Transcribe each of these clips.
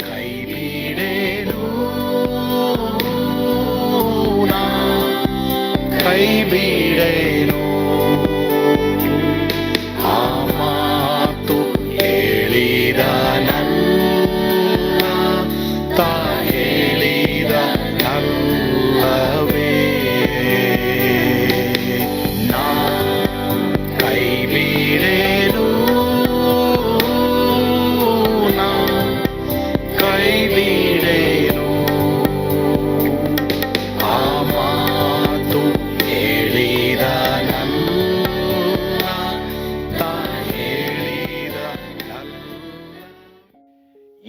ಕೈ ಬಿಡೇನು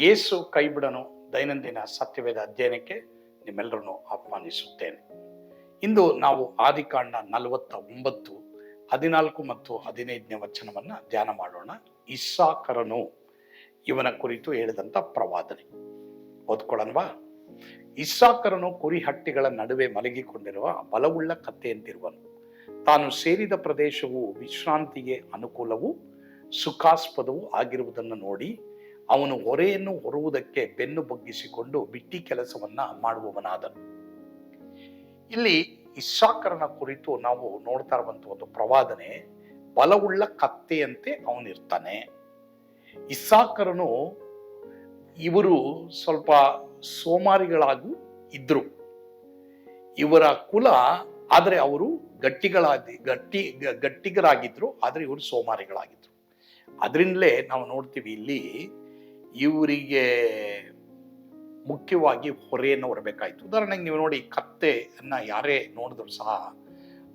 ಯೇಸು ಕೈಬಿಡನು ದೈನಂದಿನ ಸತ್ಯವೇದ ಅಧ್ಯಯನಕ್ಕೆ ನಿಮ್ಮೆಲ್ಲರನ್ನು ಆಹ್ವಾನಿಸುತ್ತೇನೆ. ಇಂದು ನಾವು ಆದಿಕಾಂಡ ನಲವತ್ತ ಒಂಬತ್ತು ಹದಿನಾಲ್ಕು ಮತ್ತು ಹದಿನೈದನೇ ವಚನವನ್ನ ಧ್ಯಾನ ಮಾಡೋಣ. ಇಸ್ಸಾಕರನು ಇವನ ಕುರಿತು ಹೇಳಿದಂತ ಪ್ರವಾದನೆ. ಓದ್ಕೊಳ್ಳೋಣವಾ? ಇಸ್ಸಾಕರನು ಕುರಿ ಹಟ್ಟಿಗಳ ನಡುವೆ ಮಲಗಿಕೊಂಡಿರುವ ಬಲವುಳ್ಳ ಕತ್ತೆಯಂತಿರುವನು. ತಾನು ಸೇರಿದ ಪ್ರದೇಶವು ವಿಶ್ರಾಂತಿಗೆ ಅನುಕೂಲವೂ ಸುಖಾಸ್ಪದವೂ ಆಗಿರುವುದನ್ನು ನೋಡಿ ಅವನು ಹೊರೆಯನ್ನು ಹೊರುವುದಕ್ಕೆ ಬೆನ್ನು ಬಗ್ಗಿಸಿಕೊಂಡು ಬಿಟ್ಟಿ ಕೆಲಸವನ್ನ ಮಾಡುವವನಾದನು. ಇಲ್ಲಿ ಇಸ್ಸಾಕರನ ಕುರಿತು ನಾವು ನೋಡ್ತಾ ಇರುವಂತ ಒಂದು ಪ್ರವಾದನೆ, ಬಲವುಳ್ಳ ಕತ್ತೆಯಂತೆ ಅವನಿರ್ತಾನೆ. ಇಸ್ಸಾಕರನು ಇವರು ಸ್ವಲ್ಪ ಸೋಮಾರಿಗಳಾಗೂ ಇದ್ರು. ಇವರ ಕುಲ ಆದರೆ ಅವರು ಗಟ್ಟಿಗಳಾದ ಗಟ್ಟಿ, ಗಟ್ಟಿಗರಾಗಿದ್ರು, ಆದರೆ ಇವರು ಸೋಮಾರಿಗಳಾಗಿದ್ರು. ಅದರಿಂದಲೇ ನಾವು ನೋಡ್ತೀವಿ ಇಲ್ಲಿ ಇವರಿಗೆ ಮುಖ್ಯವಾಗಿ ಹೊರೆಯನ್ನು ಹೊರಬೇಕಾಯ್ತು. ಉದಾಹರಣೆಗೆ ನೀವು ನೋಡಿ ಕತ್ತೆಯನ್ನು ಯಾರೇ ನೋಡಿದ್ರು ಸಹ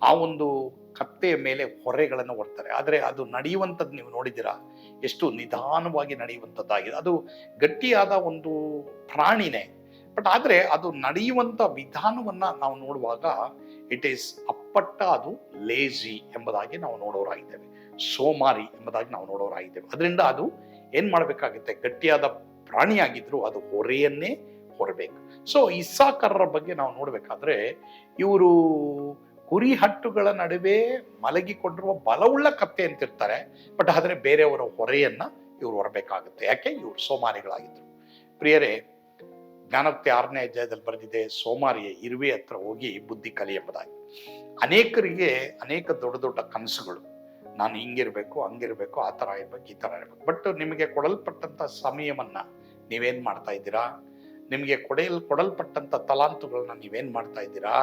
ಆ ಒಂದು ಕತ್ತೆಯ ಮೇಲೆ ಹೊರೆಗಳನ್ನು ಹೊರ್ತಾರೆ. ಆದರೆ ಅದು ನಡೆಯುವಂಥದ್ದು ನೀವು ನೋಡಿದ್ದೀರಾ? ಎಷ್ಟು ನಿಧಾನವಾಗಿ ನಡೆಯುವಂಥದ್ದಾಗಿದೆ. ಅದು ಗಟ್ಟಿಯಾದ ಒಂದು ಪ್ರಾಣಿನೇ. ಬಟ್ ಆದರೆ ಅದು ನಡೆಯುವಂಥ ವಿಧಾನವನ್ನ ನಾವು ನೋಡುವಾಗ ಇಟ್ ಈಸ್ ಅಪ್ಪಟ್ಟ, ಅದು ಲೇಜಿ ಎಂಬುದಾಗಿ ನಾವು ನೋಡೋರಾಗಿದ್ದೇವೆ. ಸೋಮಾರಿ ಎಂಬುದಾಗಿ ನಾವು ನೋಡೋರಾಗಿದ್ದೇವೆ. ಅದರಿಂದ ಅದು ಏನ್ ಮಾಡಬೇಕಾಗುತ್ತೆ? ಗಟ್ಟಿಯಾದ ಪ್ರಾಣಿಯಾಗಿದ್ರು ಅದು ಹೊರೆಯನ್ನೇ ಹೊರಬೇಕು ಸೊ ಇಸ್ಸಾಕರರ ಬಗ್ಗೆ ನಾವು ನೋಡಬೇಕಾದ್ರೆ, ಇವರು ಕುರಿ ಹಟ್ಟುಗಳ ನಡುವೆ ಮಲಗಿಕೊಂಡಿರುವ ಬಲವುಳ್ಳ ಕತ್ತೆ ಅಂತಿರ್ತಾರೆ. ಬಟ್ ಆದರೆ ಬೇರೆಯವರ ಹೊರೆಯನ್ನ ಇವರು ಹೊರಬೇಕಾಗುತ್ತೆ. ಯಾಕೆ? ಇವ್ರು ಸೋಮಾರಿಗಳಾಗಿದ್ರು. ಪ್ರಿಯರೇ, ಜ್ಞಾನೋಕ್ತಿ ಆರನೇ ಅಧ್ಯಾಯದಲ್ಲಿ ಬರೆದಿದೆ, ಸೋಮಾರಿಯ ಇರುವೆ ಹತ್ರ ಹೋಗಿ ಬುದ್ಧಿ ಕಲಿ ಅನೇಕರಿಗೆ ಅನೇಕ ದೊಡ್ಡ ದೊಡ್ಡ ಕನಸುಗಳು. ನಾನು ಹಿಂಗಿರ್ಬೇಕು, ಹಂಗಿರ್ಬೇಕು, ಆ ಥರ ಇರ್ಬೇಕು, ಈ ಥರ ಇರಬೇಕು. ಬಟ್ ನಿಮಗೆ ಕೊಡಲ್ಪಟ್ಟಂತ ಸಮಯವನ್ನ ನೀವೇನು ಮಾಡ್ತಾ ಇದ್ದೀರಾ? ನಿಮಗೆ ಕೊಡೆಯಲ್ ಕೊಡಲ್ಪಟ್ಟಂಥ ತಲಾಂತುಗಳನ್ನ ನೀವೇನು ಮಾಡ್ತಾ ಇದ್ದೀರಾ?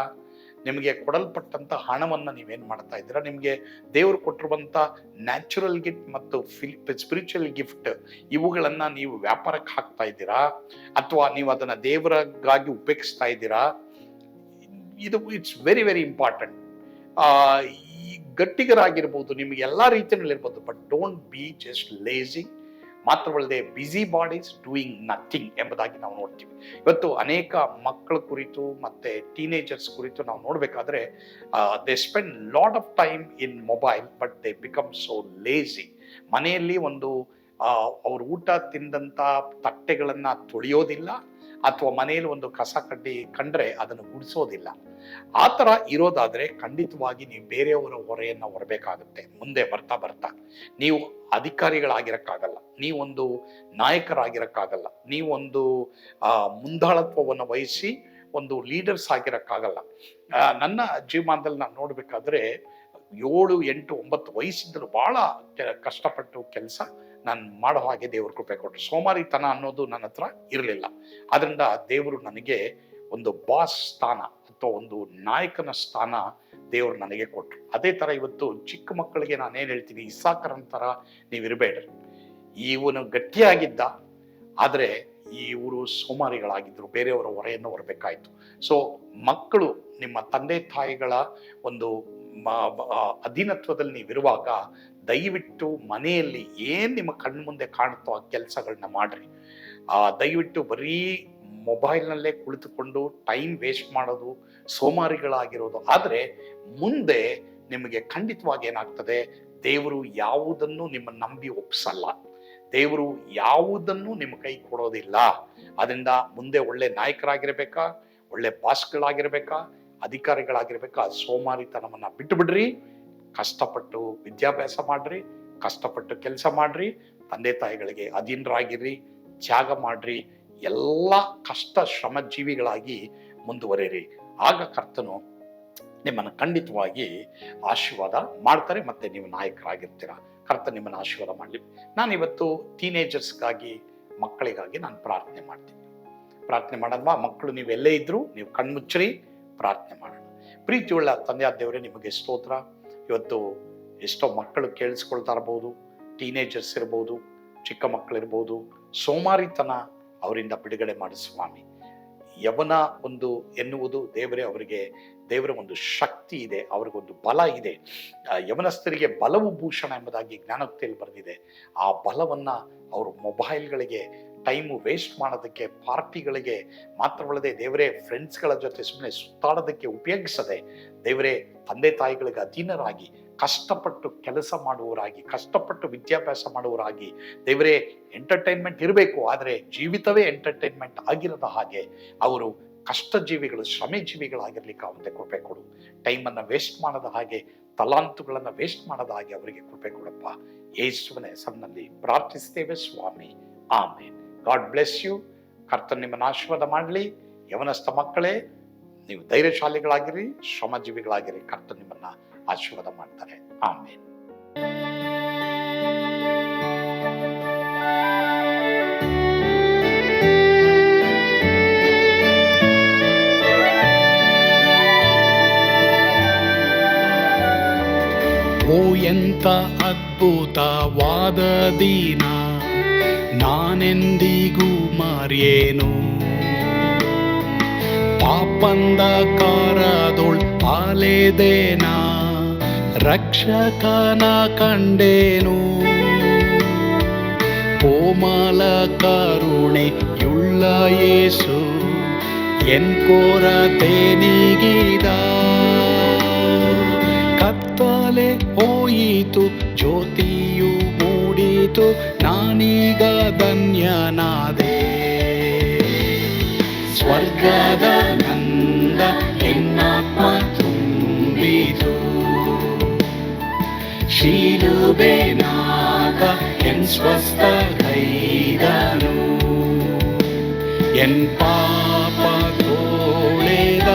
ನಿಮಗೆ ಕೊಡಲ್ಪಟ್ಟಂತ ಹಣವನ್ನ ನೀವೇನು ಮಾಡ್ತಾ ಇದ್ದೀರಾ? ನಿಮಗೆ ದೇವರು ಕೊಟ್ಟಿರುವಂತ ನ್ಯಾಚುರಲ್ ಗಿಫ್ಟ್ ಮತ್ತು ಸ್ಪಿರಿಚುವಲ್ ಗಿಫ್ಟ್ ಇವುಗಳನ್ನು ನೀವು ವ್ಯಾಪಾರಕ್ಕೆ ಹಾಕ್ತಾ ಇದ್ದೀರಾ? ಅಥವಾ ನೀವು ಅದನ್ನ ದೇವರಿಗಾಗಿ ಉಪಯೋಗಿಸ್ತಾ ಇದ್ದೀರಾ? ಇದು ಇಟ್ಸ್ ವೆರಿ ವೆರಿ ಇಂಪಾರ್ಟೆಂಟ್ ಗಟ್ಟಿಗರಾಗಿರ್ಬೋದು, ನಿಮಗೆ ಎಲ್ಲ ರೀತಿಯಲ್ಲಿ ಇರ್ಬೋದು but don't be just lazy ಮಾತ್ರವಲ್ಲದೆ ಬಿಸಿ ಬಾಡೀಸ್ ಡೂಯಿಂಗ್ ನಥಿಂಗ್ ಎಂಬುದಾಗಿ ನಾವು ನೋಡ್ತೀವಿ. ಇವತ್ತು ಅನೇಕ ಮಕ್ಕಳ ಕುರಿತು ಮತ್ತೆ ಟೀನೇಜರ್ಸ್ ಕುರಿತು ನಾವು ನೋಡಬೇಕಾದ್ರೆ they spend lot of time in mobile but they become so lazy ಮನೆಯಲ್ಲಿ ಒಂದು ಅವ್ರ ಊಟ ತಿಂದಂತ ತಟ್ಟೆಗಳನ್ನು ತೊಳೆಯೋದಿಲ್ಲ ಅಥವಾ ಮನೆಯಲ್ಲಿ ಒಂದು ಕಸ ಕಡ್ಡಿ ಕಂಡ್ರೆ ಅದನ್ನು ಗುಡಿಸೋದಿಲ್ಲ. ಆ ಥರ ಇರೋದಾದ್ರೆ ಖಂಡಿತವಾಗಿ ನೀವು ಬೇರೆಯವರ ಹೊರೆಯನ್ನು ಹೊರಬೇಕಾಗುತ್ತೆ. ಮುಂದೆ ಬರ್ತಾ ಬರ್ತಾ. ನೀವು ಅಧಿಕಾರಿಗಳಾಗಿರೋಕ್ಕಾಗಲ್ಲ. ನೀವೊಂದು ನಾಯಕರಾಗಿರೋಕ್ಕಾಗಲ್ಲ. ನೀವೊಂದು ಮುಂದಾಳತ್ವವನ್ನು ವಹಿಸಿ ಒಂದು ಲೀಡರ್ಸ್ ಆಗಿರೋಕ್ಕಾಗಲ್ಲ. ನನ್ನ ಜೀವಮಾನದಲ್ಲಿ ನಾನು ನೋಡಬೇಕಾದ್ರೆ ಏಳು ಎಂಟು ಒಂಬತ್ತು ವಯಸ್ಸಿದ್ದರೂ ಬಹಳ ಕಷ್ಟಪಟ್ಟು ಕೆಲಸ ನಾನು ಮಾಡೋ ಹಾಗೆ ದೇವ್ರ ಕೃಪೆ ಕೊಟ್ಟರು ಸೋಮಾರಿತನ ಅನ್ನೋದು ನನ್ನ ಹತ್ರ ಇರಲಿಲ್ಲ. ಅದರಿಂದ ದೇವರು ನನಗೆ ಒಂದು ಬಾಸ್ ಸ್ಥಾನ ಅಥವಾ ಒಂದು ನಾಯಕನ ಸ್ಥಾನ ದೇವರು ನನಗೆ ಕೊಟ್ಟರು ಅದೇ ತರ ಇವತ್ತು ಚಿಕ್ಕ ಮಕ್ಕಳಿಗೆ ನಾನು ಏನ್ ಹೇಳ್ತೀನಿ, ಇಸಾಕರನ್ ಥರ ನೀವಿರಬೇಡ್ರಿ ಇವನು ಗಟ್ಟಿಯಾಗಿದ್ದ, ಆದ್ರೆ ಇವರು ಸೋಮಾರಿಗಳಾಗಿದ್ರು, ಬೇರೆಯವರ ಹೊರೆಯನ್ನು ಹೊರಬೇಕಾಯ್ತು. ಸೊ ಮಕ್ಕಳು ನಿಮ್ಮ ತಂದೆ ತಾಯಿಗಳ ಒಂದು ಅಧೀನತ್ವದಲ್ಲಿ ನೀವಿರುವಾಗ ದಯವಿಟ್ಟು ಮನೆಯಲ್ಲಿ ಏನು ನಿಮ್ಮ ಕಣ್ಣು ಮುಂದೆ ಕಾಣುತ್ತೋ ಆ ಕೆಲಸಗಳನ್ನ ಮಾಡ್ರಿ. ಆ ದಯವಿಟ್ಟು ಬರೀ ಮೊಬೈಲ್ನಲ್ಲೇ ಕುಳಿತುಕೊಂಡು ಟೈಮ್ ವೇಸ್ಟ್ ಮಾಡೋದು, ಸೋಮಾರಿಗಳಾಗಿರೋದು. ಆದರೆ ಮುಂದೆ ನಿಮಗೆ ಖಂಡಿತವಾಗಿ ಏನಾಗ್ತದೆ, ದೇವರು ಯಾವುದನ್ನು ನಿಮ್ಮ ನಂಬಿ ಒಪ್ಪಿಸಲ್ಲ ದೇವರು ಯಾವುದನ್ನು ನಿಮ್ಮ ಕೈ ಕೊಡೋದಿಲ್ಲ. ಅದರಿಂದ ಮುಂದೆ ಒಳ್ಳೆ ನಾಯಕರಾಗಿರ್ಬೇಕಾ, ಒಳ್ಳೆ ಬಾಸ್ಗಳಾಗಿರ್ಬೇಕಾ, ಅಧಿಕಾರಿಗಳಾಗಿರ್ಬೇಕಾ, ಸೋಮಾರಿತನವನ್ನ ಬಿಟ್ಟು ಬಿಡ್ರಿ ಕಷ್ಟಪಟ್ಟು ವಿದ್ಯಾಭ್ಯಾಸ ಮಾಡ್ರಿ, ಕಷ್ಟಪಟ್ಟು ಕೆಲಸ ಮಾಡ್ರಿ, ತಂದೆ ತಾಯಿಗಳಿಗೆ ಅಧೀನರಾಗಿರಿ, ತ್ಯಾಗ ಮಾಡ್ರಿ, ಎಲ್ಲ ಕಷ್ಟ ಶ್ರಮಜೀವಿಗಳಾಗಿ ಮುಂದುವರಿರಿ. ಆಗ ಕರ್ತನು ನಿಮ್ಮನ್ನು ಖಂಡಿತವಾಗಿ ಆಶೀರ್ವಾದ ಮಾಡ್ತಾರೆ, ಮತ್ತೆ ನೀವು ನಾಯಕರಾಗಿರ್ತೀರ. ಕರ್ತ ನಿಮ್ಮನ್ನು ಆಶೀರ್ವಾದ ಮಾಡಲಿ. ನಾನು ಇವತ್ತು ಟೀನೇಜರ್ಸ್ಗಾಗಿ ಮಕ್ಕಳಿಗಾಗಿ ನಾನು ಪ್ರಾರ್ಥನೆ ಮಾಡ್ತೀನಿ. ಪ್ರಾರ್ಥನೆ ಮಾಡೋಣ ಮಕ್ಕಳು ನೀವೆಲ್ಲೇ ಇದ್ರೂ ನೀವು ಕಣ್ಮುಚ್ಚರಿ, ಪ್ರಾರ್ಥನೆ ಮಾಡೋಣ. ಪ್ರೀತಿಯುಳ್ಳ ತಂದೆಯಾದ ದೇವರೇ, ನಿಮಗೆ ಸ್ತೋತ್ರ. ಇವತ್ತು ಎಷ್ಟೋ ಮಕ್ಕಳು ಕೇಳಿಸ್ಕೊಳ್ತಾ ಇರ್ಬೋದು ಟೀನೇಜರ್ಸ್ ಇರ್ಬೋದು, ಚಿಕ್ಕ ಮಕ್ಕಳಿರ್ಬೋದು ಸೋಮಾರಿತನ ಅವರಿಂದ ಬಿಡುಗಡೆ ಮಾಡಿ ಸ್ವಾಮಿ. ಯವನ ಒಂದು ಎನ್ನುವುದು ದೇವರೇ ಅವರಿಗೆ, ದೇವರ ಒಂದು ಶಕ್ತಿ ಇದೆ ಅವ್ರಿಗೊಂದು ಬಲ ಇದೆ. ಯವನಸ್ಥರಿಗೆ ಬಲವು ಭೂಷಣ ಎಂಬುದಾಗಿ ಜ್ಞಾನೋಕ್ತಿಯಲ್ಲಿ ಬರೆದಿದೆ. ಆ ಬಲವನ್ನು ಅವರು ಮೊಬೈಲ್ಗಳಿಗೆ ಟೈಮು ವೇಸ್ಟ್ ಮಾಡೋದಕ್ಕೆ ಪಾರ್ಟಿಗಳಿಗೆ ಮಾತ್ರವಲ್ಲದೆ ದೇವರೇ ಫ್ರೆಂಡ್ಸ್ಗಳ ಜೊತೆ ಸುಮ್ಮನೆ ಸುತ್ತಾಡೋದಕ್ಕೆ ಉಪಯೋಗಿಸದೆ ದೇವರೇ, ತಂದೆ ತಾಯಿಗಳಿಗೆ ಅಧೀನರಾಗಿ, ಕಷ್ಟಪಟ್ಟು ಕೆಲಸ ಮಾಡುವವರಾಗಿ, ಕಷ್ಟಪಟ್ಟು ವಿದ್ಯಾಭ್ಯಾಸ ಮಾಡುವವರಾಗಿ ದೇವರೇ ಎಂಟರ್ಟೈನ್ಮೆಂಟ್ ಇರಬೇಕು. ಆದರೆ ಜೀವಿತವೇ ಎಂಟರ್ಟೈನ್ಮೆಂಟ್ ಆಗಿರದ ಹಾಗೆ ಅವರು ಕಷ್ಟ ಜೀವಿಗಳು ಶ್ರಮೆ ಜೀವಿಗಳಾಗಿರ್ಲಿಕ್ಕೆ ಅವತ್ತೆ ಕೃಪೆ ಕೊಡು. ಟೈಮನ್ನು ವೇಸ್ಟ್ ಮಾಡದ ಹಾಗೆ, ತಲಾಂತುಗಳನ್ನು ವೇಸ್ಟ್ ಮಾಡದ ಹಾಗೆ ಅವರಿಗೆ ಕೃಪೆ ಕೊಡಪ್ಪ. ಯೇಸುವಿನ ಹೆಸರಿನಲ್ಲಿ ಪ್ರಾರ್ಥಿಸ್ತೇವೆ ಸ್ವಾಮಿ. ಆಮೇನ್. ಗಾಡ್ ಬ್ಲೆಸ್ ಯು ಕರ್ತನ್ ನಿಮ್ಮನ್ನು ಆಶೀರ್ವಾದ ಮಾಡಲಿ. ಯವನಸ್ಥ ಮಕ್ಕಳೇ, ನೀವು ಧೈರ್ಯಶಾಲಿಗಳಾಗಿರಿ, ಶ್ರಮಜೀವಿಗಳಾಗಿರಿ. ಕರ್ತನ್ ನಿಮ್ಮನ್ನು ಆಶೀರ್ವಾದ ಮಾಡ್ತಾರೆ. ಆಮೇಲೆ ಓ ಎಂತ ಅದ್ಭುತವಾದ ದಿನ. ನಾನೆಂದಿಗೂ ಮಾರಿಯೇನು? ಪಾಪಂದ ಕಾರದೊಳ್ ಪಾಲೇದೇನ? ರಕ್ಷಕನ ಕಂಡೇನು? ಕೋಮಲ ಕರುಣೆಯುಳ್ಳ ಯೇಸು, ಎನ್ ನೀಗಿದ? ಕತ್ತಲೆ ಹೋಯಿತು, ಜ್ಯೋತಿಯು ಮೂಡಿತು ನಾನೀಗ ಧನ್ಯನಾದೆ ಸ್ವರ್ಗದ ನಂದ ಎನ್ನಾತ್ಮ ತುಂಬಿತು ಶೀಲುಬೆನಾಗ ಎನ್ ಸ್ವಸ್ಥ ಕೈದನು ಎನ್ ಪಾಪ ತೋಳೆದ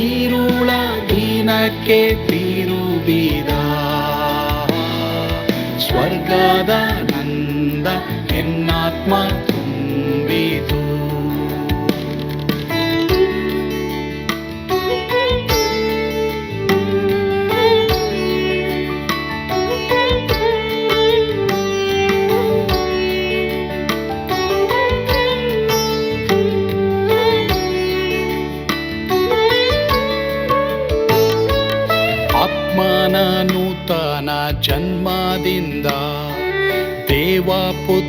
ಈರುಳ ದಿನಕ್ಕೆ ತಿರುಬಿದ ಸ್ವರ್ಗದ